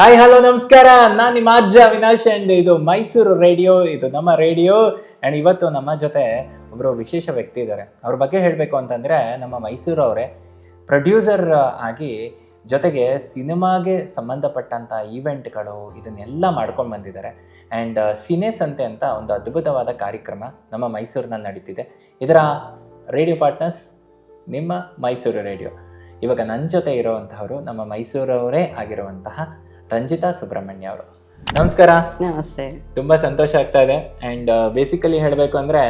Hi hello ನಮಸ್ಕಾರ. ನಾನು ನಿಮ್ಮ ಅಜ್ಜ ಅವಿನಾಶ್ ಅಂಡ್ ಇದು ಮೈಸೂರು ರೇಡಿಯೋ, ಇದು ನಮ್ಮ ರೇಡಿಯೋ. ಅಂಡ್ ಇವತ್ತು ನಮ್ಮ ಜೊತೆ ಒಬ್ಬರು ವಿಶೇಷ ವ್ಯಕ್ತಿ ಇದ್ದಾರೆ. ಅವ್ರ ಬಗ್ಗೆ ಹೇಳಬೇಕು ಅಂತಂದ್ರೆ ನಮ್ಮ ಮೈಸೂರು ಅವರೇ. ಪ್ರೊಡ್ಯೂಸರ್ ಆಗಿ ಜೊತೆಗೆ ಸಿನಿಮಾಗೆ ಸಂಬಂಧಪಟ್ಟಂಥ ಈವೆಂಟ್ಗಳು ಇದನ್ನೆಲ್ಲ ಮಾಡ್ಕೊಂಡು ಬಂದಿದ್ದಾರೆ. ಆ್ಯಂಡ್ ಸಿನೆ ಸಂತೆ ಅಂತ ಒಂದು ಅದ್ಭುತವಾದ ಕಾರ್ಯಕ್ರಮ ನಮ್ಮ ಮೈಸೂರಿನಲ್ಲಿ ನಡೀತಿದೆ. ಇದರ ರೇಡಿಯೋ ಪಾರ್ಟ್ನರ್ಸ್ ನಿಮ್ಮ ಮೈಸೂರು ರೇಡಿಯೋ. ಇವಾಗ ನನ್ನ ಜೊತೆ ಇರೋವಂಥವರು ನಮ್ಮ ಮೈಸೂರವರೇ ಆಗಿರುವಂತಹ ರಂಜಿತಾ ಸುಬ್ರಹ್ಮಣ್ಯ ಅವರು. ನಮಸ್ಕಾರ. ನಮಸ್ತೆ. ತುಂಬಾ ಸಂತೋಷ ಆಗ್ತಾ ಇದೆ. ಅಂಡ್ ಬೇಸಿಕಲಿ ಹೇಳಬೇಕು ಅಂದ್ರೆ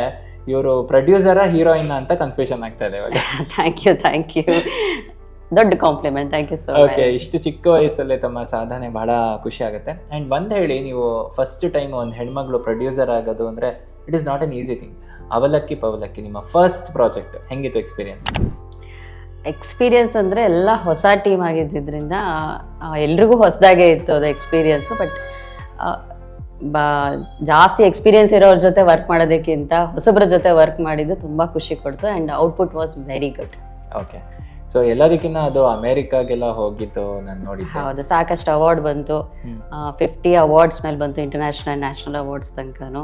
ಇವರು ಪ್ರೊಡ್ಯೂಸರ ಹೀರೋಯಿನ್ ಅಂತ ಕನ್ಫ್ಯೂಷನ್ ಆಗ್ತಾ ಇದೆ ಇವಾಗ. ಥ್ಯಾಂಕ್ ಯು ಥ್ಯಾಂಕ್ ಯು ದೊಡ್ಡ compliment thank you so okay ಇಷ್ಟು ಚಿಕ್ಕ ವಯಸ್ಸಲ್ಲೇ ತಮ್ಮ ಸಾಧನೆ ಬಹಳ ಖುಷಿ ಆಗುತ್ತೆ. ಅಂಡ್ ಒಂದು ಹೇಳಿ ನೀವು ಫಸ್ಟ್ ಟೈಮ್ ಒಂದು ಹೆಣ್ಮಗಳು ಪ್ರೊಡ್ಯೂಸರ್ ಆಗೋದು ಅಂದ್ರೆ it is not an easy thing Avalakki Pavalakki ನಿಮ್ಮ ಫಸ್ಟ್ ಪ್ರಾಜೆಕ್ಟ್ ಹೆಂಗಿತ್ತು ಎಕ್ಸ್ಪೀರಿಯನ್ಸ್ ಎಕ್ಸ್ಪೀರಿಯನ್ಸ್ ಅಂದರೆ ಎಲ್ಲ ಹೊಸ ಟೀಮ್ ಆಗಿದ್ದರಿಂದ ಎಲ್ರಿಗೂ ಹೊಸದಾಗೇ ಇತ್ತು ಅದು ಎಕ್ಸ್ಪೀರಿಯನ್ಸು ಬಟ್ ಬಾ ಜಾಸ್ತಿ ಎಕ್ಸ್ಪೀರಿಯನ್ಸ್ ಇರೋರ ಜೊತೆ ವರ್ಕ್ ಮಾಡೋದಕ್ಕಿಂತ ಹೊಸಬ್ರ ಜೊತೆ ವರ್ಕ್ ಮಾಡಿದ್ದು ತುಂಬ ಖುಷಿ ಕೊಡ್ತು and output was very good okay so ಎಲ್ಲದಕ್ಕಿಂತ ಅದು ಅಮೇರಿಕಾಗೆಲ್ಲ ಹೋಗಿತ್ತು ನಾನು ನೋಡಿ ಹೌದು ಸಾಕಷ್ಟು ಅವಾರ್ಡ್ ಬಂತು. ಫಿಫ್ಟಿ ಅವಾರ್ಡ್ಸ್ ಮೇಲೆ ಬಂತು ಇಂಟರ್ನ್ಯಾಷನಲ್ ನ್ಯಾಷನಲ್ ಅವಾರ್ಡ್ಸ್ ತನಕನು.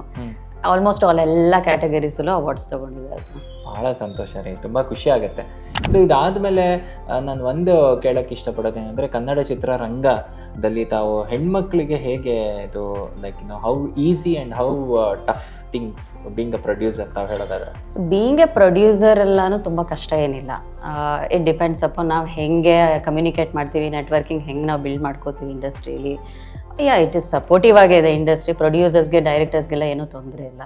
ಆಲ್ಮೋಸ್ಟ್ ಆಲ್ ಎಲ್ಲ ಕ್ಯಾಟಗರೀಸಲ್ಲೂ ಅವಾರ್ಡ್ಸ್ ತೊಗೊಂಡಿದ್ದಾರೆ. ಬಹಳ ಸಂತೋಷ ರೀ ತುಂಬ ಖುಷಿ ಆಗುತ್ತೆ. ಸೊ ಇದಾದಮೇಲೆ ನಾನು ಒಂದು ಕೇಳೋಕ್ಕೆ ಇಷ್ಟಪಡೋದೇನೆಂದರೆ ಕನ್ನಡ ಚಿತ್ರರಂಗದಲ್ಲಿ ತಾವು ಹೆಣ್ಮಕ್ಳಿಗೆ ಹೇಗೆ ಇದು like no how easy and how tough things being a producer ತಾವು ಹೇಳೋದಾದ್ರೆ? ಸೊ ಬೀಯಿಂಗ್ ಎ ಪ್ರೊಡ್ಯೂಸರ್ ಎಲ್ಲನೂ ತುಂಬ ಕಷ್ಟ ಏನಿಲ್ಲ. ಇಟ್ ಡಿಪೆಂಡ್ಸ್ ಅಪಾನ್ ನಾವು ಹೆಂಗೆ ಕಮ್ಯುನಿಕೇಟ್ ಮಾಡ್ತೀವಿ ನೆಟ್ವರ್ಕಿಂಗ್ ಹೆಂಗೆ ನಾವು ಬಿಲ್ಡ್ ಮಾಡ್ಕೋತೀವಿ ಇಂಡಸ್ಟ್ರೀಲಿ. ಯಾ ಇಟ್ ಇಸ್ ಸಪೋರ್ಟಿವ್ ಆಗಿದೆ ಇಂಡಸ್ಟ್ರಿ ಪ್ರೊಡ್ಯೂಸರ್ಸ್ಗೆ ಡೈರೆಕ್ಟರ್ಸ್ಗೆಲ್ಲ ಏನೂ ತೊಂದರೆ ಇಲ್ಲ.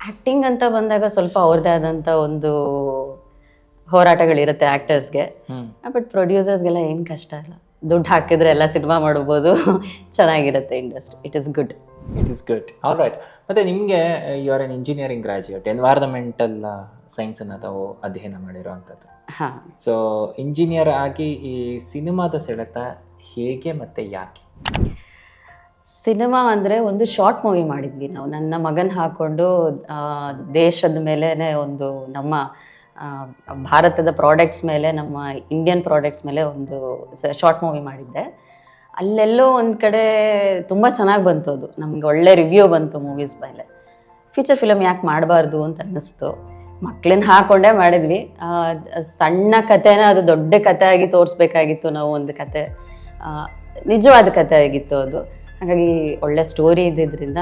ಆ್ಯಕ್ಟಿಂಗ್ ಅಂತ ಬಂದಾಗ ಸ್ವಲ್ಪ ಅವ್ರದ್ದೇ ಆದಂಥ ಒಂದು ಹೋರಾಟಗಳಿರುತ್ತೆ ಆ್ಯಕ್ಟರ್ಸ್ಗೆ ಬಟ್ ಪ್ರೊಡ್ಯೂಸರ್ಸ್ಗೆಲ್ಲ ಏನು ಕಷ್ಟ ಇಲ್ಲ ದುಡ್ಡು ಹಾಕಿದ್ರೆ ಎಲ್ಲ ಸಿನಿಮಾ ಮಾಡ್ಬೋದು. ಚೆನ್ನಾಗಿರುತ್ತೆ industry it is good it is good all right ಮತ್ತೆ ನಿಮಗೆ you are an engineering graduate environmental ಸೈನ್ಸನ್ನು ತಾವು ಅಧ್ಯಯನ ಮಾಡಿರೋವಂಥದ್ದು ಹಾಂ. ಸೊ ಇಂಜಿನಿಯರ್ ಆಗಿ ಈ ಸಿನಿಮಾದ ಸೆಳೆತ ಹೇಗೆ ಮತ್ತು ಯಾಕೆ? ಸಿನಿಮಾ ಅಂದರೆ ಒಂದು ಶಾರ್ಟ್ ಮೂವಿ ಮಾಡಿದ್ವಿ ನಾವು. ನನ್ನ ಮಗನ ಹಾಕ್ಕೊಂಡು ದೇಶದ ಮೇಲೇ ಒಂದು ನಮ್ಮ ಭಾರತದ ಪ್ರಾಡಕ್ಟ್ಸ್ ಮೇಲೆ, ನಮ್ಮ ಇಂಡಿಯನ್ ಪ್ರಾಡಕ್ಟ್ಸ್ ಮೇಲೆ ಒಂದು ಶಾರ್ಟ್ ಮೂವಿ ಮಾಡಿದ್ದೆ. ಅಲ್ಲೆಲ್ಲೋ ಒಂದು ಕಡೆ ತುಂಬ ಚೆನ್ನಾಗಿ ಬಂತು ಅದು. ನಮ್ಗೆ ಒಳ್ಳೆ ರಿವ್ಯೂ ಬಂತು ಮೂವೀಸ್ ಮೇಲೆ. ಫೀಚರ್ ಫಿಲಮ್ ಯಾಕೆ ಮಾಡಬಾರ್ದು ಅಂತ ಅನ್ನಿಸ್ತು. ಮಕ್ಳನ್ನ ಹಾಕೊಂಡೇ ಮಾಡಿದ್ವಿ. ಸಣ್ಣ ಕಥೆನ ಅದು ದೊಡ್ಡ ಕಥೆ ಆಗಿ ತೋರಿಸ್ಬೇಕಾಗಿತ್ತು ನಾವು ಒಂದು ಕತೆ ನಿಜವಾದ ಕಥೆ ಆಗಿತ್ತು ಅದು. ಹಾಗಾಗಿ ಒಳ್ಳೆ ಸ್ಟೋರಿ ಇದ್ದಿದ್ದರಿಂದ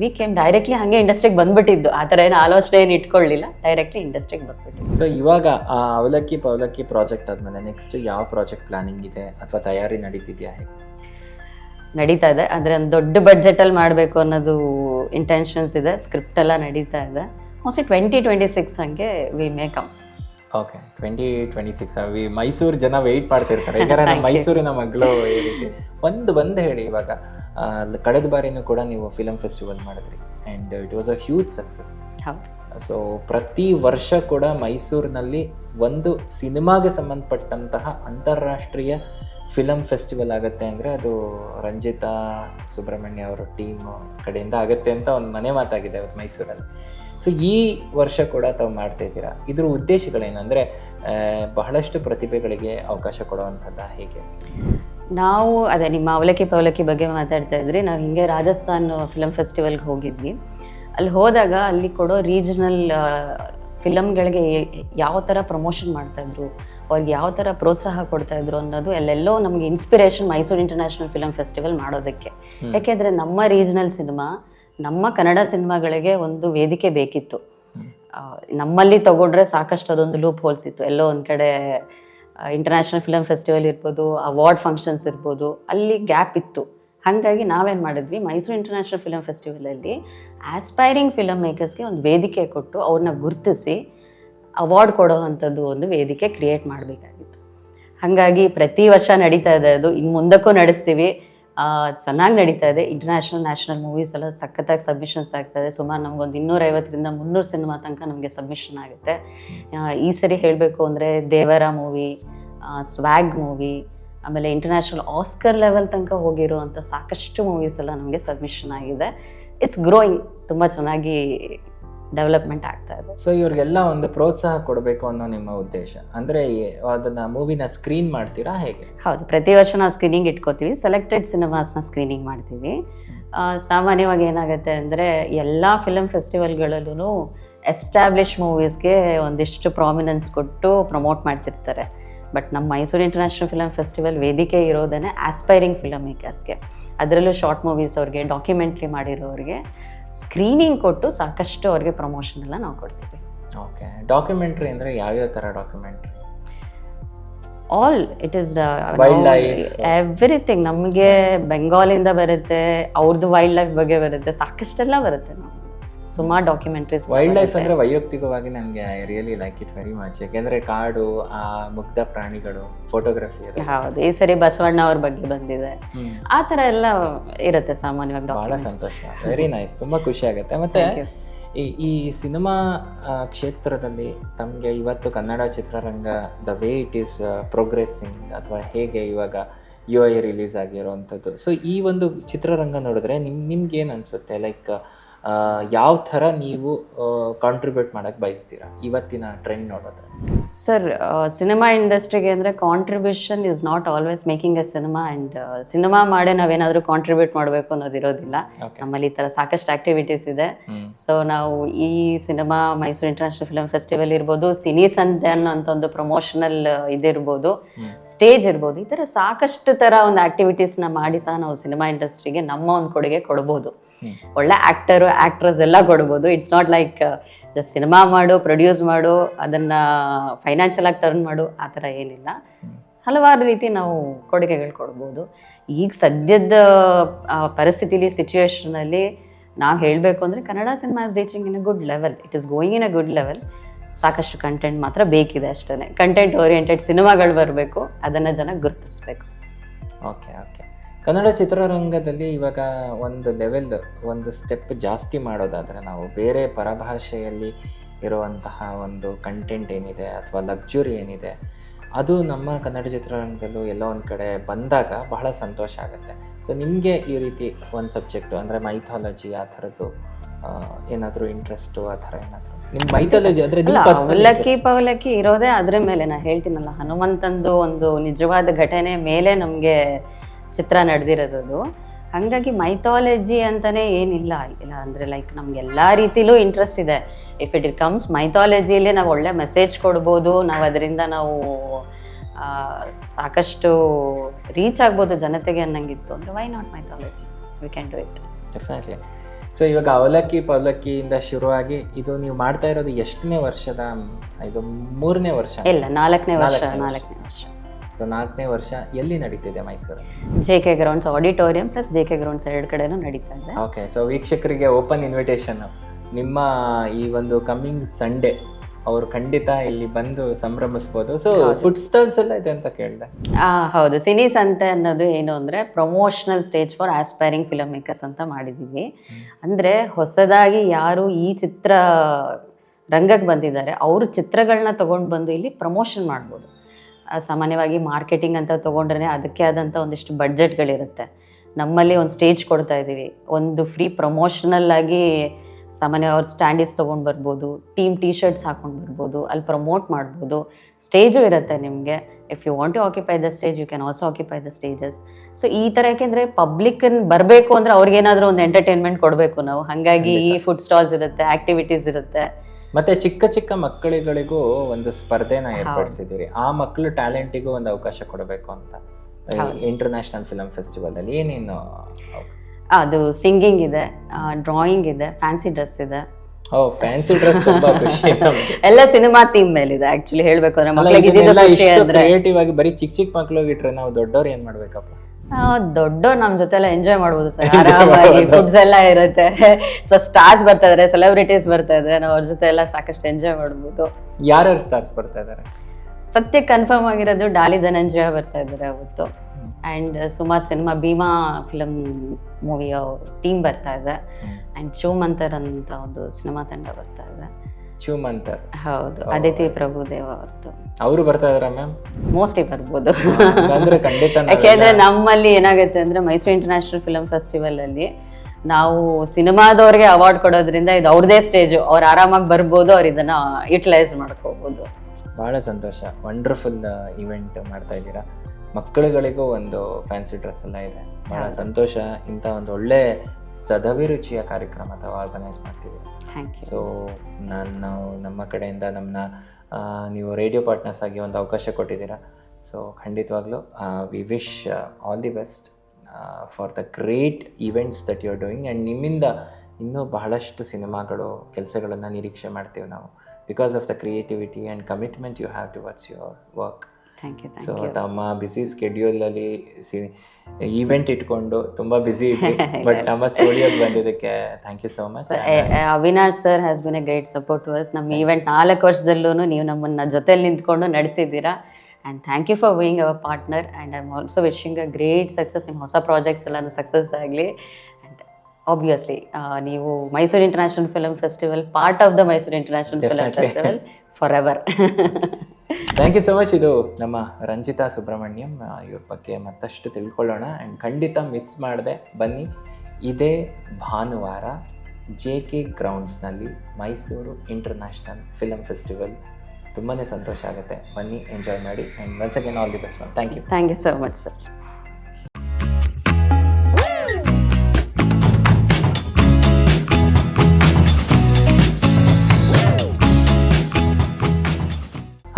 ವಿ ಕೇಮ್ ಡೈರೆಕ್ಟ್ಲಿ ಹಾಗೆ ಇಂಡಸ್ಟ್ರಿಗೆ ಬಂದ್ಬಿಟ್ಟಿದ್ದು. ಆ ಥರ ಏನು ಆಲೋಚನೆ ಏನು ಇಟ್ಕೊಳ್ಳಿಲ್ಲ. ಡೈರೆಕ್ಟ್ಲಿ ಇಂಡಸ್ಟ್ರಿಗೆ ಬಂದ್ಬಿಟ್ಟಿದ್ದು. ಸೊ ಇವಾಗ ಆ ಅವಲಕ್ಕಿ ಪವಲಕ್ಕಿ ಪ್ರಾಜೆಕ್ಟ್ ಆದಮೇಲೆ ನೆಕ್ಸ್ಟ್ ಯಾವ ಪ್ರಾಜೆಕ್ಟ್ ಪ್ಲಾನಿಂಗ್ ಇದೆ ಅಥವಾ ತಯಾರಿ ನಡೀತಿದೆಯಾ? ಹೇಗೆ ನಡೀತಾ ಇದೆ. ಅಂದರೆ ಒಂದು ದೊಡ್ಡ ಬಡ್ಜೆಟಲ್ಲಿ ಮಾಡಬೇಕು ಅನ್ನೋದು ಇಂಟೆನ್ಷನ್ಸ್ ಇದೆ. ಸ್ಕ್ರಿಪ್ಟ್ ಎಲ್ಲ ನಡೀತಾ ಇದೆ. ಮೋಸ್ಟ್ಲಿ ಟ್ವೆಂಟಿ ಟ್ವೆಂಟಿ ಸಿಕ್ಸ್ ಹಂಗೆ we may come okay twenty twenty six we Mysore ಜನ ವೆಯ್ಟ್ ಮಾಡ್ತಿರ್ತಾರೆ. you. ಮೈಸೂರಿನ ಮಗಳು ಒಂದು ಬಂದು ಹೇಳಿ ಇವಾಗ. ಕಳೆದ ಬಾರಿನೂ ಕೂಡ ನೀವು ಫಿಲಮ್ ಫೆಸ್ಟಿವಲ್ ಮಾಡಿದ್ರಿ. And it was a huge success so ಪ್ರತಿ ವರ್ಷ ಕೂಡ ಮೈಸೂರಿನಲ್ಲಿ ಒಂದು ಸಿನಿಮಾಗೆ ಸಂಬಂಧಪಟ್ಟಂತಹ ಅಂತಾರಾಷ್ಟ್ರೀಯ ಫಿಲಮ್ ಫೆಸ್ಟಿವಲ್ ಆಗುತ್ತೆ ಅಂದರೆ ಅದು ರಂಜಿತಾ ಸುಬ್ರಹ್ಮಣ್ಯ ಅವರ ಟೀಮ್ ಕಡೆಯಿಂದ ಆಗುತ್ತೆ ಅಂತ ಒಂದು ಮನೆ ಮಾತಾಗಿದೆ ಅವತ್ತು ಮೈಸೂರಲ್ಲಿ. ಸೊ ಈ ವರ್ಷ ಕೂಡ ತಾವು ಮಾಡ್ತಾ ಇದ್ದೀರಾ? ಇದ್ರ ಉದ್ದೇಶಗಳೇನೆಂದರೆ ಬಹಳಷ್ಟು ಪ್ರತಿಭೆಗಳಿಗೆ ಅವಕಾಶ ಕೊಡುವಂಥದ್ದು ಹೇಗೆ? ನಾವು ಅದೇ ನಿಮ್ಮ ಅವಲಕ್ಕಿ ಪವಲಕ್ಕಿ ಬಗ್ಗೆ ಮಾತಾಡ್ತಾ ಇದ್ರಿ ನಾವು ಹಿಂಗೆ ರಾಜಸ್ಥಾನ್ ಫಿಲಮ್ ಫೆಸ್ಟಿವಲ್ಗೆ ಹೋಗಿದ್ವಿ. ಅಲ್ಲಿ ಹೋದಾಗ ಅಲ್ಲಿ ಕೊಡೋ ರೀಜನಲ್ ಫಿಲಮ್ಗಳಿಗೆ ಯಾವ ಥರ ಪ್ರಮೋಷನ್ ಮಾಡ್ತಾಯಿದ್ರು ಅವ್ರಿಗೆ ಯಾವ ಥರ ಪ್ರೋತ್ಸಾಹ ಕೊಡ್ತಾಯಿದ್ರು ಅನ್ನೋದು ಎಲ್ಲೆಲ್ಲೋ ನಮಗೆ inspiration Mysuru international film festival ಮಾಡೋದಕ್ಕೆ. ಯಾಕೆಂದರೆ ನಮ್ಮ ರೀಜನಲ್ ಸಿನಿಮಾ ನಮ್ಮ ಕನ್ನಡ ಸಿನಿಮಾಗಳಿಗೆ ಒಂದು ವೇದಿಕೆ ಬೇಕಿತ್ತು. ನಮ್ಮಲ್ಲಿ ತಗೊಂಡ್ರೆ ಸಾಕಷ್ಟು ಅದೊಂದು ಲೂಪ್ ಹೋಲ್ಸ್ ಇತ್ತು. ಎಲ್ಲೋ ಒಂದು ಕಡೆ ಇಂಟರ್ನ್ಯಾಷನಲ್ ಫಿಲಮ್ ಫೆಸ್ಟಿವಲ್ ಇರ್ಬೋದು ಅವಾರ್ಡ್ ಫಂಕ್ಷನ್ಸ್ ಇರ್ಬೋದು, ಅಲ್ಲಿ ಗ್ಯಾಪ್ ಇತ್ತು. ಹಾಗಾಗಿ ನಾವೇನು ಮಾಡಿದ್ವಿ, ಮೈಸೂರು ಇಂಟರ್ನ್ಯಾಷನಲ್ ಫಿಲಮ್ ಫೆಸ್ಟಿವಲಲ್ಲಿ ಆಸ್ಪೈರಿಂಗ್ ಫಿಲಮ್ ಮೇಕರ್ಸ್ಗೆ ಒಂದು ವೇದಿಕೆ ಕೊಟ್ಟು ಅವ್ರನ್ನ ಗುರುತಿಸಿ ಅವಾರ್ಡ್ ಕೊಡೋ ಅಂಥದ್ದು ಒಂದು ವೇದಿಕೆ ಕ್ರಿಯೇಟ್ ಮಾಡಬೇಕಾಗಿತ್ತು. ಹಾಗಾಗಿ ಪ್ರತಿ ವರ್ಷ ನಡೀತಾ ಇದೆ ಅದು ಇನ್ನು ಮುಂದಕ್ಕೂ ನಡೆಸ್ತೀವಿ. ಚೆನ್ನಾಗಿ ನಡೀತಾ ಇದೆ. ಇಂಟರ್ನ್ಯಾಷನಲ್ ನ್ಯಾಷನಲ್ ಮೂವೀಸ್ ಎಲ್ಲ ಸಖತ್ತಾಗಿ ಸಬ್ಮಿಷನ್ಸ್ ಆಗ್ತದೆ ಸುಮಾರು ನಮಗೊಂದು ಇನ್ನೂರೈವತ್ತರಿಂದ ಮುನ್ನೂರು ಸಿನಿಮಾ ತನಕ ನಮಗೆ ಸಬ್ಮಿಷನ್ ಆಗುತ್ತೆ. ಈ ಸರಿ ಹೇಳಬೇಕು ಅಂದರೆ ದೇವರ ಮೂವಿ ಸ್ವ್ಯಾಗ್ ಮೂವಿ ಆಮೇಲೆ ಇಂಟರ್ನ್ಯಾಷನಲ್ ಆಸ್ಕರ್ ಲೆವೆಲ್ ತನಕ ಹೋಗಿರುವಂಥ ಸಾಕಷ್ಟು ಮೂವೀಸ್ ಎಲ್ಲ ನಮಗೆ ಸಬ್ಮಿಷನ್ ಆಗಿದೆ. ಇಟ್ಸ್ ಗ್ರೋಯಿಂಗ್ ತುಂಬ ಚೆನ್ನಾಗಿ ಡೆವಲಪ್ಮೆಂಟ್ ಆಗ್ತಾ ಇದೆ. ಸೊ ಇವ್ರಿಗೆಲ್ಲ ಒಂದು ಪ್ರೋತ್ಸಾಹ ಕೊಡಬೇಕು ಅನ್ನೋ ನಿಮ್ಮ ಉದ್ದೇಶ. ಅಂದ್ರೆ ಅದನ್ನ ಮೂವಿನ ಸ್ಕ್ರೀನ್ ಮಾಡ್ತೀರಾ ಹೇಗೆ? ಹೌದು ಪ್ರತಿ ವರ್ಷ ನಾವು ಸ್ಕ್ರೀನಿಂಗ್ ಇಟ್ಕೋತೀವಿ. ಸೆಲೆಕ್ಟೆಡ್ ಸಿನಿಮಾಸ್ನ ಸ್ಕ್ರೀನಿಂಗ್ ಮಾಡ್ತೀವಿ. ಸಾಮಾನ್ಯವಾಗಿ ಏನಾಗುತ್ತೆ ಅಂದರೆ ಎಲ್ಲ ಫಿಲಮ್ ಫೆಸ್ಟಿವಲ್ಗಳಲ್ಲೂ ಎಸ್ಟಾಬ್ಲಿಷ್ ಮೂವೀಸ್ಗೆ ಒಂದಿಷ್ಟು ಪ್ರಾಮಿನೆನ್ಸ್ ಕೊಟ್ಟು ಪ್ರಮೋಟ್ ಮಾಡ್ತಿರ್ತಾರೆ. ಬಟ್ ನಮ್ಮ ಮೈಸೂರು ಇಂಟರ್ನ್ಯಾಷನಲ್ ಫಿಲಮ್ ಫೆಸ್ಟಿವಲ್ ವೇದಿಕೆ ಇರೋದೇ ಆಸ್ಪೈರಿಂಗ್ ಫಿಲಮ್ ಮೇಕರ್ಸ್ಗೆ ಅದರಲ್ಲೂ ಶಾರ್ಟ್ ಮೂವೀಸ್ ಅವ್ರಿಗೆ ಡಾಕ್ಯುಮೆಂಟ್ರಿ ಮಾಡಿರೋರಿಗೆ. ಸ್ಕ್ರೀನಿಂಗ್ ಕೊಟ್ಟು ಸಾಕಷ್ಟು ಅವ್ರಿಗೆ ಪ್ರಮೋಷನ್ ಎಲ್ಲ ನಾವು ಕೊಡ್ತೀವಿ. ಓಕೆ ಡಾಕ್ಯುಮೆಂಟ್ರಿ ಅಂದ್ರೆ ಯಾವ್ಯಾವ ತರ documentary all it is. Everything ನಮಗೆ ಬೆಂಗಾಲಿಂದ ಬರುತ್ತೆ ಅವ್ರದ್ದು ವೈಲ್ಡ್ ಲೈಫ್ ಬಗ್ಗೆ ಬರುತ್ತೆ ಸಾಕಷ್ಟೆಲ್ಲ ಬರುತ್ತೆ. ನಾವು ಸುಮಾರು ಡಾಕ್ಯುಮೆಂಟ್ರೀಸ್ ವೈಲ್ಡ್ ಲೈಫ್ ಅಂದ್ರೆ ವೈಯಕ್ತಿಕವಾಗಿ ನನಗೆ I really like it very much ಯಾಕೆಂದ್ರೆ ಕಾಡು ಆ ಮುಗ್ಧ ಪ್ರಾಣಿಗಳು ಫೋಟೋಗ್ರಫಿ ಹೌದು. ಈ ಸರಿ ಬಸವಣ್ಣ ಅವ್ರ ಬಗ್ಗೆ ಬಂದಿದೆ. ಆ ಥರ ಎಲ್ಲ ಇರುತ್ತೆ ಸಾಮಾನ್ಯವಾಗಿ ಬಹಳ ಸಂತೋಷ. ವೆರಿ ನೈಸ್ ತುಂಬಾ ಖುಷಿ ಆಗುತ್ತೆ. ಮತ್ತೆ ಈ ಈ ಸಿನಿಮಾ ಕ್ಷೇತ್ರದಲ್ಲಿ ತಮಗೆ ಇವತ್ತು ಕನ್ನಡ ಚಿತ್ರರಂಗ the way it is progressing ಅಥವಾ ಹೇಗೆ ಇವಾಗ ಯು ಐ ರಿಲೀಸ್ ಆಗಿರೋವಂಥದ್ದು ಸೊ ಈ ಒಂದು ಚಿತ್ರರಂಗ ನೋಡಿದ್ರೆ ನಿಮ್ ನಿಮ್ಗೆ ಏನು ಅನಿಸುತ್ತೆ? ಲೈಕ್ ಯಾವ ಥರ ನೀವು ಕಾಂಟ್ರಿಬ್ಯೂಟ್ ಮಾಡೋಕ್ಕೆ ಬಯಸ್ತೀರಾ? ಇವತ್ತಿನ ಟ್ರೆಂಡ್ ನೋಡೋದ್ರೆ ಸರ್ ಸಿನಿಮಾ ಇಂಡಸ್ಟ್ರಿಗೆ ಅಂದರೆ contribution is not always making a cinema and cinema ಮಾಡೇ ನಾವೇನಾದರೂ ಕಾಂಟ್ರಿಬ್ಯೂಟ್ ಮಾಡಬೇಕು ಅನ್ನೋದಿರೋದಿಲ್ಲ. ನಮ್ಮಲ್ಲಿ ಈ ಥರ ಸಾಕಷ್ಟು ಆಕ್ಟಿವಿಟೀಸ್ ಇದೆ. ಸೊ ನಾವು ಈ cinema Mysuru international film festival ಇರ್ಬೋದು ಸಿನಿ ಸಂತೆ ಅನ್ನೋಂಥ ಒಂದು ಪ್ರಮೋಷನಲ್ ಇದಿರ್ಬೋದು. ಸ್ಟೇಜ್ ಇರ್ಬೋದು ಈ ಥರ ಸಾಕಷ್ಟು ಥರ ಒಂದು ಆ್ಯಕ್ಟಿವಿಟೀಸ್ನ ಮಾಡಿ ಸಹ ನಾವು ಸಿನಿಮಾ ಇಂಡಸ್ಟ್ರಿಗೆ ನಮ್ಮ ಒಂದು ಕೊಡುಗೆ ಕೊಡ್ಬೋದು. ಒಳ್ಳೆ ಆಕ್ಟರ್ ಆಕ್ಟ್ರೆಸ್ ಎಲ್ಲ ಕೊಡ್ಬೋದು. It's not like just cinema ಮಾಡು ಪ್ರೊಡ್ಯೂಸ್ ಮಾಡು ಅದನ್ನು ಫೈನಾನ್ಷಿಯಲ್ ಆಗಿ ಟರ್ನ್ ಮಾಡು ಆ ಥರ ಏನಿಲ್ಲ. ಹಲವಾರು ರೀತಿ ನಾವು ಕೊಡುಗೆಗಳು ಕೊಡ್ಬೋದು. ಈಗ ಸದ್ಯದ ಪರಿಸ್ಥಿತಿಲಿ ಸಿಚುವೇಶನಲ್ಲಿ ನಾವು ಹೇಳಬೇಕು ಅಂದರೆ Kannada cinema is reaching in a good level it is going in a good level ಸಾಕಷ್ಟು ಕಂಟೆಂಟ್ ಮಾತ್ರ ಬೇಕಿದೆ ಅಷ್ಟೇ ಕಂಟೆಂಟ್ ಓರಿಯೆಂಟೆಡ್ ಸಿನಿಮಾಗಳು ಬರಬೇಕು. ಅದನ್ನು ಜನ ಗುರುತಿಸ್ಬೇಕು. ಓಕೆ ಓಕೆ ಕನ್ನಡ ಚಿತ್ರರಂಗದಲ್ಲಿ ಇವಾಗ ಒಂದು ಲೆವೆಲ್ ಒಂದು ಸ್ಟೆಪ್ ಜಾಸ್ತಿ ಮಾಡೋದಾದರೆ ನಾವು ಬೇರೆ ಪರಭಾಷೆಯಲ್ಲಿ ಇರುವಂತಹ ಒಂದು ಕಂಟೆಂಟ್ ಏನಿದೆ ಅಥವಾ ಲಕ್ಸುರಿ ಏನಿದೆ ಅದು ನಮ್ಮ ಕನ್ನಡ ಚಿತ್ರರಂಗದಲ್ಲೂ ಎಲ್ಲೋ ಒಂದು ಕಡೆ ಬಂದಾಗ ಬಹಳ ಸಂತೋಷ ಆಗುತ್ತೆ. ಸೊ ನಿಮಗೆ ಈ ರೀತಿ ಒಂದು ಸಬ್ಜೆಕ್ಟು ಅಂದರೆ ಮೈಥಾಲಜಿ ಆ ಥರದ್ದು ಏನಾದರೂ ಇಂಟ್ರೆಸ್ಟು ಆ ಥರ ಏನಾದರೂ? ನಿಮ್ಮ ಮೈಥಾಲಜಿ ಅಂದರೆ ಪವಲಕ್ಕಿ ಇರೋದೇ ಅದ್ರ ಮೇಲೆ. ನಾ ಹೇಳ್ತೀನಲ್ಲ ಹನುಮಂತಂದು ಒಂದು ನಿಜವಾದ ಘಟನೆ ಮೇಲೆ ನಮಗೆ ಚಿತ್ರ ನಡೆದಿರೋದು ಹಾಗಾಗಿ ಮೈಥಾಲಜಿ ಅಂತಲೇ ಏನಿಲ್ಲ. ಇಲ್ಲ ಅಂದರೆ ಲೈಕ್ ನಮ್ಗೆ ಎಲ್ಲ ರೀತಿಲೂ ಇಂಟ್ರೆಸ್ಟ್ ಇದೆ. ಇಫ್ ಇಟ್ ಇಟ್ ಕಮ್ಸ್ ಮೈಥಾಲಜಿಯಲ್ಲಿ ನಾವು ಒಳ್ಳೆ ಮೆಸೇಜ್ ಕೊಡ್ಬೋದು. ನಾವು ಅದರಿಂದ ನಾವು ಸಾಕಷ್ಟು ರೀಚ್ ಆಗ್ಬೋದು ಜನತೆಗೆ ಅನ್ನಂಗಿತ್ತು ಅಂದರೆ why not mythology we can do it definitely so ಇವಾಗ ಅವಲಕ್ಕಿ ಪವಲಕ್ಕಿಯಿಂದ ಶುರುವಾಗಿ ಇದು ನೀವು ಮಾಡ್ತಾ ಇರೋದು ಎಷ್ಟನೇ ವರ್ಷದ ಇದು ಮೂರನೇ ವರ್ಷ? ಇಲ್ಲ ನಾಲ್ಕನೇ ವರ್ಷ. ನಾಲ್ಕನೇ ವರ್ಷ. ನಾಲ್ಕನೇ ವರ್ಷ ಸೊ ನಾಲ್ಕನೇ ವರ್ಷ ಎಲ್ಲಿ ನಡೀತಿದೆ Mysuru J K grounds auditorium plus J K grounds ಎರಡು ಕಡೆನೂ ನಡೀತಾ ಇದೆ. ಓಕೆ ಸೊ ವೀಕ್ಷಕರಿಗೆ ಓಪನ್ ಇನ್ವಿಟೇಷನ್ ನಿಮ್ಮ ಈ ಒಂದು ಕಮ್ಮಿಂಗ್ ಸಂಡೇ ಅವರು ಖಂಡಿತ ಇಲ್ಲಿ ಬಂದು ಸಂಭ್ರಮಿಸ್ಬೋದು. ಸೊ ಫುಡ್ ಸ್ಟಾಲ್ಸ್ ಎಲ್ಲ ಇದೆ ಅಂತ ಕೇಳಿದೆ. ಆ, ಹೌದು. ಸಿನಿ ಸಂತೆ ಅನ್ನೋದು ಏನು ಅಂದರೆ promotional stage for aspiring film makers ಅಂತ ಮಾಡಿದ್ದೀವಿ ಅಂದರೆ ಹೊಸದಾಗಿ ಯಾರು ಈ ಚಿತ್ರ ರಂಗಕ್ಕೆ ಬಂದಿದ್ದಾರೆ ಅವರು ಚಿತ್ರಗಳನ್ನ ತಗೊಂಡು ಬಂದು ಇಲ್ಲಿ ಪ್ರಮೋಷನ್ ಮಾಡ್ಬೋದು. ಸಾಮಾನ್ಯವಾಗಿ ಮಾರ್ಕೆಟಿಂಗ್ ಅಂತ ತೊಗೊಂಡ್ರೆ ಅದಕ್ಕೆ ಆದಂಥ ಒಂದಿಷ್ಟು ಬಡ್ಜೆಟ್ಗಳಿರುತ್ತೆ. ನಮ್ಮಲ್ಲಿ ಒಂದು ಸ್ಟೇಜ್ ಕೊಡ್ತಾ ಇದ್ದೀವಿ ಒಂದು ಫ್ರೀ ಪ್ರಮೋಷನಲ್ ಆಗಿ ಸಾಮಾನ್ಯ ಅವ್ರ ಸ್ಟ್ಯಾಂಡೀಸ್ ತೊಗೊಂಡು ಬರ್ಬೋದು ಟೀಮ್ ಟಿ ಶರ್ಟ್ಸ್ ಹಾಕೊಂಡು ಬರ್ಬೋದು ಅಲ್ಲಿ ಪ್ರಮೋಟ್ ಮಾಡ್ಬೋದು. ಸ್ಟೇಜು ಇರುತ್ತೆ ನಿಮಗೆ. If you want to occupy the stage you can also occupy the stages so ಈ ಥರ ಯಾಕೆಂದರೆ ಪಬ್ಲಿಕ್ ಬರಬೇಕು ಅಂದರೆ ಅವ್ರಿಗೇನಾದರೂ ಒಂದು ಎಂಟರ್ಟೈನ್ಮೆಂಟ್ ಕೊಡಬೇಕು ನಾವು. ಹಾಗಾಗಿ ಈ ಫುಡ್ ಸ್ಟಾಲ್ಸ್ ಇರುತ್ತೆ ಆ್ಯಕ್ಟಿವಿಟೀಸ್ ಇರುತ್ತೆ. ಮತ್ತೆ ಚಿಕ್ಕ ಚಿಕ್ಕ ಮಕ್ಕಳಿಗಳಿಗೂ ಒಂದು ಸ್ಪರ್ಧೆನ ಏರ್ಪಡಿಸಿದ್ದೀರಿ. ಆ ಮಕ್ಕಳು ಟ್ಯಾಲೆಂಟಿಗೂ ಒಂದು ಅವಕಾಶ ಕೊಡಬೇಕು ಅಂತ. ಇಂಟರ್ನ್ಯಾಷನಲ್ ಫಿಲಮ್ ಫೆಸ್ಟಿವಲ್ ಅಲ್ಲಿ ಏನೇನು ಅದು ಸಿಂಗಿಂಗ್ ಇದೆ ಡ್ರಾಯಿಂಗ್ ಇದೆ ಫ್ಯಾನ್ಸಿ ಡ್ರೆಸ್ ಇದೆ. ಓ ಫ್ಯಾನ್ಸಿ ಡ್ರೆಸ್ ತುಂಬಾ ಖುಷಿ ಎಲ್ಲ ಸಿನಿಮಾ ಥೀಮ್ ಮೇಲಿದೆ ಆಕ್ಚುಲಿ ಹೇಳಬೇಕು ಅಂದ್ರೆ ಮಕ್ಕಳಿಗೆ ಇದಿದ್ದು ಇದನ್ನೆಲ್ಲ ಖುಷಿ ಇಷ್ಟು ಅಂದ್ರೆ. ಕ್ರಿಯೇಟಿವ್ ಆಗಿ ಬರಿ ಚಿಕ್ಕ ಚಿಕ್ಕ ಮಕ್ಕಳಿಗೆ ಇಟ್ರೆ ನಾವು ದೊಡ್ಡವರು ಏನ್ ಮಾಡ್ಬೇಕಪ್ಪ? ದೊಡ್ಡವ್ರು ನಮ್ ಜೊತೆ ಎಲ್ಲ ಎಂಜಾಯ್ ಮಾಡ್ಬೋದು ಸರ್. ಆರಾಮಾಗಿ ಫುಡ್ಸ್ ಎಲ್ಲ ಇರುತ್ತೆ. ಸೊ ಸ್ಟಾರ್ಸ್ ಬರ್ತಾ ಇದಾರೆ ಸೆಲೆಬ್ರಿಟೀಸ್ ಬರ್ತಾ ಇದಾರೆ ನಾವು ಅವ್ರ ಜೊತೆ ಎಲ್ಲ ಸಾಕಷ್ಟು ಎಂಜಾಯ್ ಮಾಡ್ಬೋದು. ಯಾರ್ಯಾರು ಸ್ಟಾರ್ಸ್ ಬರ್ತಾ ಇದಾರೆ? ಸತ್ಯ ಕನ್ಫರ್ಮ್ ಆಗಿರೋದು ಡಾಲಿ ಧನಂಜಯ ಬರ್ತಾ ಇದ್ದಾರೆ ಅವತ್ತು. ಆ್ಯಂಡ್ ಸುಮಾರು ಸಿನಿಮಾ ಭೀಮಾ ಫಿಲಮ್ ಮೂವಿಯ ಟೀಮ್ ಬರ್ತಾ ಇದೆ. ಆ್ಯಂಡ್ ಶಿವಮಂತರ್ ಅಂತ ಒಂದು ಸಿನಿಮಾ ತಂಡ ಬರ್ತಾ ಇದೆ. ಶಿವಮಂತರ್ ಹೌದು ಅದಿತಿ ಪ್ರಭುದೇವ ಅವ್ರದ್ದು ಅವರು ಬರ್ತಾ ಇದಾರ ಮ್ಯಾಮ್? ಮೋಸ್ಟ್ಲಿ ಬರ್ಬೋದು. ಅಂದ್ರೆ ಖಂಡಿತ ಯಾಕೆಂದ್ರೆ ನಮ್ಮಲ್ಲಿ ಏನಾಗುತ್ತೆ ಅಂದ್ರೆ ಮೈಸೂರು ಇಂಟರ್ನ್ಯಾಷನಲ್ ಫಿಲಮ್ ಫೆಸ್ಟಿವಲ್ ಅಲ್ಲಿ ನಾವು ಸಿನಿಮಾದವ್ರಿಗೆ ಅವಾರ್ಡ್ ಕೊಡೋದ್ರಿಂದ ಇದು ಅವ್ರದೇ ಸ್ಟೇಜ್ ಅವ್ರು ಆರಾಮಾಗಿ ಬರ್ಬೋದು ಅವ್ರು ಇದನ್ನ ಯುಟಿಲೈಸ್ ಮಾಡ್ಕೋಬಹುದು ಬಹಳ ಸಂತೋಷ. ವಂಡರ್ಫುಲ್ ಇವೆಂಟ್ ಮಾಡ್ತಾ ಇದ್ದೀರಾ? ಮಕ್ಕಳುಗಳಿಗೂ ಒಂದು ಫ್ಯಾನ್ಸಿ ಡ್ರೆಸ್ ಎಲ್ಲ ಇದೆ. ಬಹಳ ಸಂತೋಷ. ಇಂಥ ಒಂದು ಒಳ್ಳೆ ಸದಭಿರುಚಿಯ ಕಾರ್ಯಕ್ರಮ ಅಥವಾ ಆರ್ಗನೈಸ್ ಮಾಡ್ತೀವಿ. ಸೊ ನಾನು ನಾವು ನಮ್ಮ ಕಡೆಯಿಂದ ನಮ್ಮನ್ನ ನೀವು ರೇಡಿಯೋ ಪಾರ್ಟ್ನರ್ಸ್ ಆಗಿ ಒಂದು ಅವಕಾಶ ಕೊಟ್ಟಿದ್ದೀರಾ. ಸೊ ಖಂಡಿತವಾಗ್ಲೂ we wish all the best for the great events that you are doing and ನಿಮ್ಮಿಂದ ಇನ್ನೂ ಬಹಳಷ್ಟು ಸಿನಿಮಾಗಳು ಕೆಲಸಗಳನ್ನು ನಿರೀಕ್ಷೆ ಮಾಡ್ತೀವಿ ನಾವು. Because of the creativity and commitment you have towards your work thank you so ತಮ್ಮ ಬಿಸಿ ಸ್ಕೆಡ್ಯೂಲಲ್ಲಿ ಸಿ ಈವೆಂಟ್ ಇಟ್ಕೊಂಡು ತುಂಬ ಬ್ಯುಸಿ ಇದೆ ಬಟ್ ನಮ್ಮ ಸ್ಟುಡಿಯೋಗೆ ಬಂದಿದ್ದಕ್ಕೆ thank you so much Avinash sir has been a great support to us ನಮ್ಮ event ನಾಲ್ಕು ವರ್ಷದಲ್ಲೂ ನೀವು ನಮ್ಮನ್ನು ಜೊತೆಲಿ ನಿಂತ್ಕೊಂಡು ನಡೆಸಿದ್ದೀರಾ. And thank you for being our partner and I am also wishing a great success ನಿಮ್ಮ ಹೊಸ ಪ್ರಾಜೆಕ್ಟ್ಸ್ ಎಲ್ಲ ಸಕ್ಸಸ್ ಆಗಲಿ. ಆಬ್ವಿಯಸ್ಲಿ ನೀವು Mysuru international film festival part of the Mysuru international film. Festival forever thank you so much ಇದು ನಮ್ಮ ರಂಜಿತಾ ಸುಬ್ರಹ್ಮಣ್ಯಂ ಇವ್ರ ಬಗ್ಗೆ ಮತ್ತಷ್ಟು ತಿಳ್ಕೊಳ್ಳೋಣ. ಆ್ಯಂಡ್ ಖಂಡಿತ ಮಿಸ್ ಮಾಡಿದೆ. ಬನ್ನಿ. ಇದೇ ಭಾನುವಾರ ಜೆ ಕೆ ಗ್ರೌಂಡ್ಸ್ನಲ್ಲಿ ಮೈಸೂರು ಇಂಟರ್ನ್ಯಾಷನಲ್ ಫಿಲಮ್ ಫೆಸ್ಟಿವಲ್ ತುಂಬಾ ಸಂತೋಷ ಆಗುತ್ತೆ. ಬನ್ನಿ ಎಂಜಾಯ್ ಮಾಡಿ. And once again all the best ma'am thank you thank you so much sir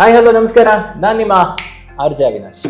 hi hello ನಮಸ್ಕಾರ. ನಾನು ನಿಮ್ಮ ಆರ್ ಜೆ ಅವಿನಾಶ್.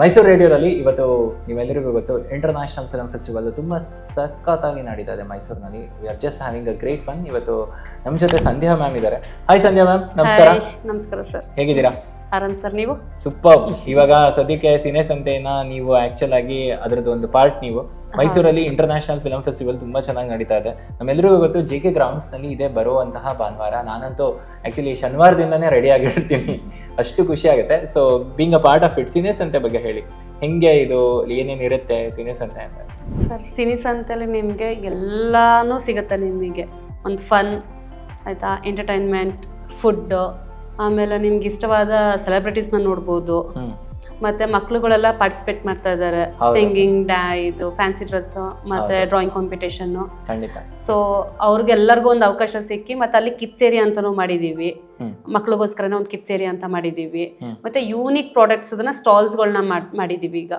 ಮೈಸೂರು ರೇಡಿಯೋದಲ್ಲಿ ಇವತ್ತು ನೀವೆಲ್ಲರಿಗೂ ಗೊತ್ತು ಇಂಟರ್ನ್ಯಾಷನಲ್ ಫಿಲ್ಮ್ ಫೆಸ್ಟಿವಲ್ ತುಂಬ ಸಖತ್ತಾಗಿ ನಡೀತಾ ಇದೆ ಮೈಸೂರಿನಲ್ಲಿ. We are just having a great fun ಇವತ್ತು ನಮ್ಮ ಜೊತೆ ಸಂಧ್ಯಾ ಮ್ಯಾಮ್ ಇದ್ದಾರೆ. ಹಾಯ್ ಸಂಧ್ಯಾ ಮ್ಯಾಮ್ ನಮಸ್ಕಾರ. ನಮಸ್ಕಾರ ಸರ್ ಹೇಗಿದ್ದೀರಾ? ಆರಾಮ್ ಸರ್ ನೀವು? ಸೂಪರ್ ಇವಾಗ ಸದ್ಯಕ್ಕೆ ಸಿನೆ ಸಂತೆಯನ್ನ ನೀವು ಆಕ್ಚುಲ್ ಆಗಿ ಅದರದ್ದು ಒಂದು ಪಾರ್ಟ್ ನೀವು. ಮೈಸೂರಲ್ಲಿ ಇಂಟರ್ನ್ಯಾಷನಲ್ ಫಿಲಮ್ ಫೆಸ್ಟಿವಲ್ ತುಂಬಾ ಚೆನ್ನಾಗಿ ನಡೀತಾ ಇದೆ. ನಮ್ಮೆಲ್ಲರಿಗೂ ಗೊತ್ತು ಜೆ ಕೆ ಗ್ರೌಂಡ್ಸ್ನಲ್ಲಿ ಇದೆ ಬರುವಂತಹ ಭಾನುವಾರ. ನಾನಂತೂ ಆಕ್ಚುಲಿ ಶನಿವಾರದಿಂದನೇ ರೆಡಿ ಆಗಿರ್ತೀನಿ. ಅಷ್ಟು ಖುಷಿ ಆಗುತ್ತೆ. So being a part of it cine ಸಂತೆ ಬಗ್ಗೆ ಹೇಳಿ. ಹೆಂಗೆ ಇದು ಏನೇನು ಇರುತ್ತೆ ಸಿನೆ ಸಂತೆ ಅಂತ? ಸರ್ ಸಿನಿಸ್ ಅಂತಲ್ಲಿ ನಿಮಗೆ ಎಲ್ಲಾನು ಸಿಗುತ್ತೆ ನಿಮಗೆ. ಒಂದು ಫನ್ ಆಯಿತಾ ಎಂಟರ್ಟೈನ್ಮೆಂಟ್ ಫುಡ್ ಆಮೇಲೆ ನಿಮ್ಗೆ ಇಷ್ಟವಾದ ಸೆಲೆಬ್ರಿಟೀಸ್ನ ನೋಡ್ಬೋದು. ಮತ್ತೆ ಮಕ್ಳುಗಳೆಲ್ಲ ಪಾರ್ಟಿಸಿಪೇಟ್ ಮಾಡ್ತಾ ಇದ್ದಾರೆ. ಸಿಂಗಿಂಗ್ ಡ್ಯಾ ಇದು ಫ್ಯಾನ್ಸಿ ಡ್ರೆಸ್ ಮತ್ತೆ ಡ್ರಾಯಿಂಗ್ ಕಾಂಪಿಟೇಷನ್ ಖಂಡಿತ. ಸೊ ಅವ್ರಿಗೆಲ್ಲರಿಗೂ ಒಂದು ಅವಕಾಶ ಸಿಕ್ಕಿ ಮತ್ತೆ ಅಲ್ಲಿ ಕಿಡ್ಸ್ ಏರಿಯಾ ಅಂತಾನೂ ಮಾಡಿದೀವಿ. ಮಕ್ಳಿಗೋಸ್ಕರನೇ ಒಂದು ಕಿಡ್ಸ್ ಏರಿಯಾ ಅಂತ ಮಾಡಿದೀವಿ. ಮತ್ತೆ ಯೂನಿಕ್ ಪ್ರಾಡಕ್ಟ್ಸ್ ಅದನ್ನ ಸ್ಟಾಲ್ಸ್ಗಳನ್ನ ಮಾಡಿದೀವಿ ಈಗ.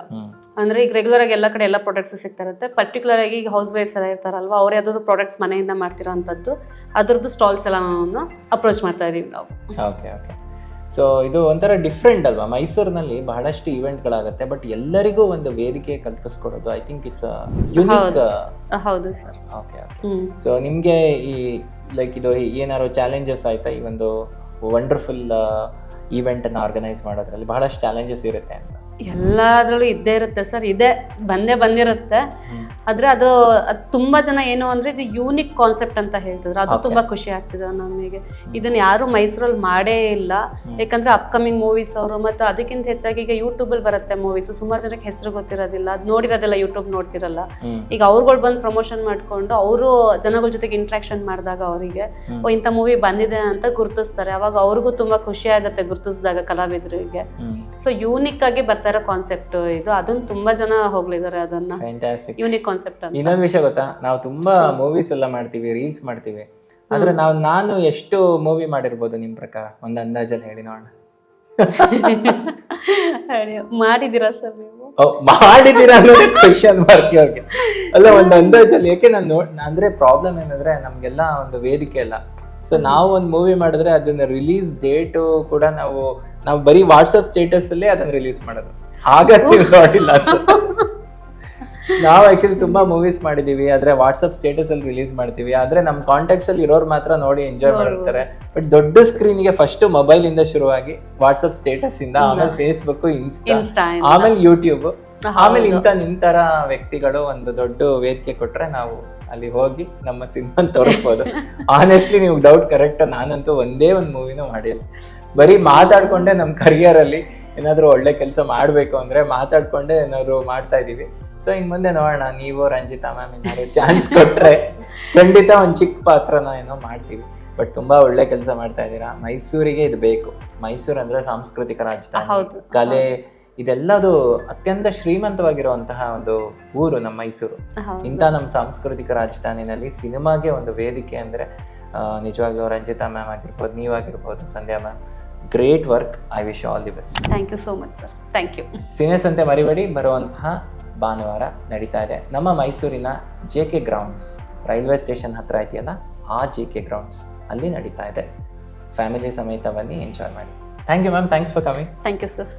ಅಂದ್ರೆ ಈಗ ರೆಗ್ಯುಲರ್ ಆಗಿ ಎಲ್ಲ ಕಡೆ ಎಲ್ಲ ಪ್ರಾಡಕ್ಟ್ಸ್ ಸಿಗ್ತಾ ಪರ್ಟಿಕ್ಯುಲರ್ ಆಗಿ ಈಗ ಹೌಸ್ ವೈಫ್ಸ್ ಎಲ್ಲ ಇರ್ತಾರಲ್ವ ಅವ್ರು ಯಾವ್ದಾದ್ರು ಪ್ರಾಡಕ್ಟ್ಸ್ ಮನೆಯಿಂದ ಮಾಡ್ತಿರೋ ಅಂಥದ್ದು ಅದ್ರದ್ದು ಸ್ಟಾಲ್ಸ್ ಎಲ್ಲ ನಾವು ಅಪ್ರೋಚ್ ಮಾಡ್ತಾ ಇದೀವಿ ನಾವು. ಓಕೆ ಓಕೆ ಸೊ ಇದು ಒಂಥರ ಡಿಫ್ರೆಂಟ್ ಅಲ್ವಾ? ಮೈಸೂರಿನಲ್ಲಿ ಬಹಳಷ್ಟು ಇವೆಂಟ್ಗಳಾಗುತ್ತೆ ಬಟ್ ಎಲ್ಲರಿಗೂ ಒಂದು ವೇದಿಕೆ ಕಲ್ಪಿಸ್ಕೊಡೋದು ಐ ಥಿಂಕ್ ಇಟ್ಸ್ ಯುನಿಕ್ ಹೌದು. ಸರ್ ಓಕೆ ಸೊ ನಿಮಗೆ ಈ ಲೈಕ್ ಇದು ಏನಾದ್ರು ಚಾಲೆಂಜಸ್ ಆಯ್ತಾ? ಈ ಒಂದು ವಂಡರ್ಫುಲ್ ಈವೆಂಟನ್ನು ಆರ್ಗನೈಸ್ ಮಾಡೋದ್ರಲ್ಲಿ ಬಹಳಷ್ಟು ಚಾಲೆಂಜಸ್ ಇರುತ್ತೆ ಅಂತ. ಎಲ್ಲದ್ರಲ್ಲೂ ಇದ್ದೇ ಇರುತ್ತೆ ಸರ್. ಇದೆ ಬಂದೇ ಬಂದಿರುತ್ತೆ. ಆದ್ರೆ ಅದು ಅದ್ ತುಂಬಾ ಜನ ಏನು ಅಂದ್ರೆ ಇದು ಯೂನಿಕ್ ಕಾನ್ಸೆಪ್ಟ್ ಅಂತ ಹೇಳ್ತಿದ್ರು. ಅದು. ತುಂಬಾ ಖುಷಿ ಆಗ್ತಿದೆ ನಮಗೆ ಇದನ್ನ ಯಾರು ಮೈಸೂರಲ್ಲಿ ಮಾಡೇ ಇಲ್ಲ. ಯಾಕಂದ್ರೆ ಅಪ್ಕಮಿಂಗ್ ಮೂವೀಸ್ ಅವರು ಮತ್ತೆ ಅದಕ್ಕಿಂತ ಹೆಚ್ಚಾಗಿ ಈಗ ಯೂಟ್ಯೂಬ್ ಅಲ್ಲಿ ಬರುತ್ತೆ ಮೂವೀಸ್ ಸುಮಾರು ಜನಕ್ಕೆ ಹೆಸರು ಗೊತ್ತಿರೋದಿಲ್ಲ. ಅದ್ ನೋಡಿರೋದಿಲ್ಲ ಯೂಟ್ಯೂಬ್ ನೋಡ್ತಿರಲ್ಲ. ಈಗ ಅವ್ರುಗಳು ಬಂದು ಪ್ರಮೋಷನ್ ಮಾಡ್ಕೊಂಡು ಅವರು ಜನಗಳ ಜೊತೆಗೆ ಇಂಟ್ರಾಕ್ಷನ್ ಮಾಡಿದಾಗ ಅವರಿಗೆ ಓ ಇಂಥ ಮೂವಿ ಬಂದಿದೆ ಅಂತ ಗುರುತಿಸ್ತಾರೆ. ಅವಾಗ ಅವ್ರಿಗೂ ತುಂಬಾ ಖುಷಿ ಆಗುತ್ತೆ ಗುರುತಿಸಿದಾಗ ಕಲಾವಿದರಿಗೆ. ಸೊ ಯೂನಿಕ್ ಆಗಿ ಬರ್ತಾ ಇರೋ ಕಾನ್ಸೆಪ್ಟ್ ಇದು. ಅದನ್ನ ತುಂಬಾ ಜನ ಹೋಗ್ಲಿದ್ದಾರೆ ಅದನ್ನ. ಯೂನಿಕ್ ಕಾನ್ಸೆಪ್ಟ್ ಅಂತ. ಇನ್ನೊಂದು ವಿಷಯ ಗೊತ್ತಾ? ನಾವು ತುಂಬಾ ಮೂವೀಸ್ ಎಲ್ಲ ಮಾಡ್ತೀವಿ ರೀಲ್ಸ್ ಮಾಡ್ತೀವಿ. ಆದ್ರೆ ನಾವು ನಾನು ಎಷ್ಟು ಮೂವಿ ಮಾಡಿರ್ಬೋದು ನಿಮ್ ಪ್ರಕಾರ? ಒಂದು ಅಂದಾಜಲ್ಲಿ ಹೇಳಿ ನೋಡೋಣ. ಮಾಡಿದಿರಾ ಸರ್ ನೀವು? ಮಾಡಿದೀರಾ ಅನ್ನೋದೇ ಕ್ವಶನ್ ಮಾರ್ಕ್ ಇವ್ರಿಗೆ. ಅಲ್ಲ ಒಂದು ಅಂದಾಜಲ್ಲಿ ಯಾಕೆ ನಾನು ನೋಡ್ ಅಂದ್ರೆ ಪ್ರಾಬ್ಲಮ್ ಏನಂದ್ರೆ ನಮ್ಗೆಲ್ಲ ಒಂದು ವೇದಿಕೆ ಅಲ್ಲ. ಸೊ ನಾವು ಒಂದು ಮೂವಿ ಮಾಡಿದ್ರೆ ಅದನ್ನ ರಿಲೀಸ್ ಡೇಟು ಕೂಡ ನಾವು ನಾವು ಬರೀ ವಾಟ್ಸಪ್ ಸ್ಟೇಟಸ್ ಅಲ್ಲೇ ಅದನ್ನ ರಿಲೀಸ್ ಮಾಡೋದು. ಹಾಗಾಗಿ ನೋಡಿಲ್ಲ ನಾವು ಆಕ್ಚುಲಿ ತುಂಬಾ ಮೂವೀಸ್ ಮಾಡಿದೀವಿ ಆದ್ರೆ ವಾಟ್ಸ್ಆಪ್ ಸ್ಟೇಟಸ್ ಅಲ್ಲಿ ರಿಲೀಸ್ ಮಾಡ್ತೀವಿ. ಆದ್ರೆ ನಮ್ಮ ಕಾಂಟ್ಯಾಕ್ಟ್ಸ್ ಅಲ್ಲಿ ಇರೋರು ಮಾತ್ರ ನೋಡಿ ಎಂಜಾಯ್ ಮಾಡಿರ್ತಾರೆ ಬಟ್ ದೊಡ್ಡ ಸ್ಕ್ರೀನ್ಗೆ ಫಸ್ಟ್ ಮೊಬೈಲ್ ಇಂದ ಶುರುವಾಗಿ ವಾಟ್ಸ್ಆಪ್ ಸ್ಟೇಟಸ್ ಇಂದ ಆಮೇಲೆ ಫೇಸ್ಬುಕ್ ಇನ್ಸ್ಟಾ ಆಮೇಲೆ ಯೂಟ್ಯೂಬ್ ಆಮೇಲೆ ಇಂಥ ನಿಂತರ ತರ ವ್ಯಕ್ತಿಗಳು ಒಂದು ದೊಡ್ಡ ವೇದಿಕೆ ಕೊಟ್ರೆ ನಾವು ಅಲ್ಲಿ ಹೋಗಿ ನಮ್ಮ ಸಿನಿಮಾ ತೋರಿಸ್ಬೋದು. ಆನೆಸ್ಟ್ಲಿ ನೀವು ಡೌಟ್ ಕರೆಕ್ಟ್ ನಾನಂತೂ ಒಂದೇ ಒಂದು ಮೂವಿನೂ ಮಾಡಿಲ್ಲ. ಬರೀ ಮಾತಾಡ್ಕೊಂಡೆ ನಮ್ಮ ಕರಿಯರ್ ಅಲ್ಲಿ ಏನಾದ್ರೂ ಒಳ್ಳೆ ಕೆಲಸ ಮಾಡ್ಬೇಕು ಅಂದ್ರೆ ಮಾತಾಡ್ಕೊಂಡೆ ಏನಾದ್ರು ಮಾಡ್ತಾ ಇದೀವಿ ಸೊ ಇನ್ ಮುಂದೆ ನೋಡೋಣ. ನೀವು ರಂಜಿತಾ ಮ್ಯಾಮ್ ಏನಾದ್ರು ಚಾನ್ಸ್ ಕೊಟ್ರೆ. ಖಂಡಿತ ಒಂದ್ ಚಿಕ್ಕ ಪಾತ್ರನ ಏನೋ ಮಾಡ್ತೀವಿ. ಬಟ್ ತುಂಬಾ ಒಳ್ಳೆ ಕೆಲಸ ಮಾಡ್ತಾ ಇದ್ದೀರಾ. ಮೈಸೂರಿಗೆ ಇದು ಬೇಕು. ಮೈಸೂರು ಅಂದ್ರೆ ಸಾಂಸ್ಕೃತಿಕ ರಾಜಧಾನಿ. ಕಲೆ ಇದೆಲ್ಲದು ಅತ್ಯಂತ ಶ್ರೀಮಂತವಾಗಿರುವಂತಹ ಒಂದು ಊರು ನಮ್ಮ ಮೈಸೂರು. ಇಂಥ ನಮ್ಮ ಸಾಂಸ್ಕೃತಿಕ ರಾಜಧಾನಿನಲ್ಲಿ ಸಿನಿಮಾಗೆ ಒಂದು ವೇದಿಕೆ ಅಂದ್ರೆ ನಿಜವಾಗ್ಲೂ ರಂಜಿತಾ ಮ್ಯಾಮ್ ಆಗಿರ್ಬೋದು ನೀವಾಗಿರ್ಬೋದು Sandhya ma'am. Great work I wish all the best thank you so much sir thank you cine ಸಂತೆ ಮರಿಬೇಡಿ. ಬರುವಂತಹ ಭಾನುವಾರ ನಡೀತಾ ಇದೆ. ನಮ್ಮ ಮೈಸೂರಿನ J K grounds railway station ಹತ್ರ ಇದೆಯಲ್ಲ, ಆ ಜೆ ಕೆ ಗ್ರೌಂಡ್ಸ್ ಅಲ್ಲಿ ನಡೀತಾ ಇದೆ. ಫ್ಯಾಮಿಲಿ ಸಮೇತ ಬನ್ನಿ ಎಂಜಾಯ್ ಮಾಡಿ. Thank you ma'am thanks for coming thank you sir